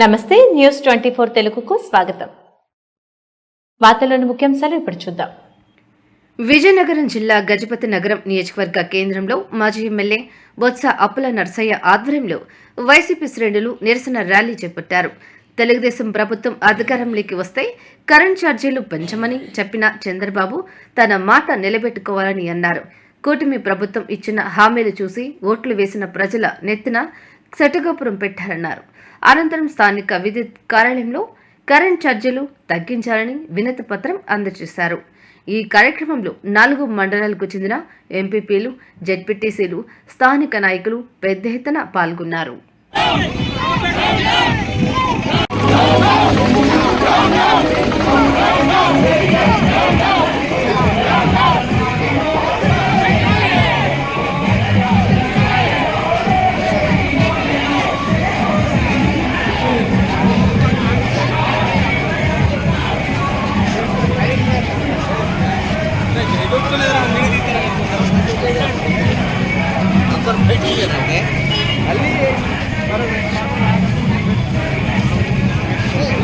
నమస్తే news twenty four తెలుగుకు స్వాగతం. వార్తల్లోని ముఖ్యాంశాలు ఇప్పుడు చూద్దాం. విజయనగరం జిల్లా గజపతి నగరం నియోజకవర్గ కేంద్రంలో మాజీ ఎమ్మెల్యే బొత్స అప్పుల నర్సయ్య ఆధ్వర్యంలో వైసీపీ శ్రేణులు నిరసన ర్యాలీ చేపట్టారు. తెలుగుదేశం ప్రభుత్వం అధికారంలోకి వస్తే కరెంట్ ఛార్జీలు పెంచమని చెప్పిన చంద్రబాబు తన మాట నిలబెట్టుకోవాలని అన్నారు. కూటమి ప్రభుత్వం ఇచ్చిన హామీలు చూసి ఓట్లు వేసిన ప్రజల నెత్తిన సెటగోపురం పెట్టారన్నారు. అనంతరం స్థానిక విద్యుత్ కార్యాలయంలో కరెంట్ ఛార్జీలు తగ్గించాలని వినతి పత్రం అందజేశారు. ఈ కార్యక్రమంలో నాలుగు మండలాలకు చెందిన ఎంపీపీలు జెడ్పీటీసీలు స్థానిక నాయకులు పెద్ద ఎత్తున పాల్గొన్నారు.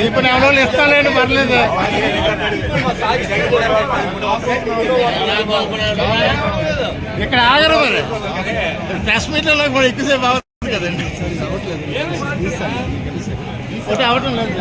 ఇప్పుడు ఎవరో ఇస్తానండి పర్లేదు ఇక్కడ ఆగరు మరి ప్రెస్ కూడా ఎక్కువసేపు అవ్వదు కదండి ఒకటి అవటం లేదు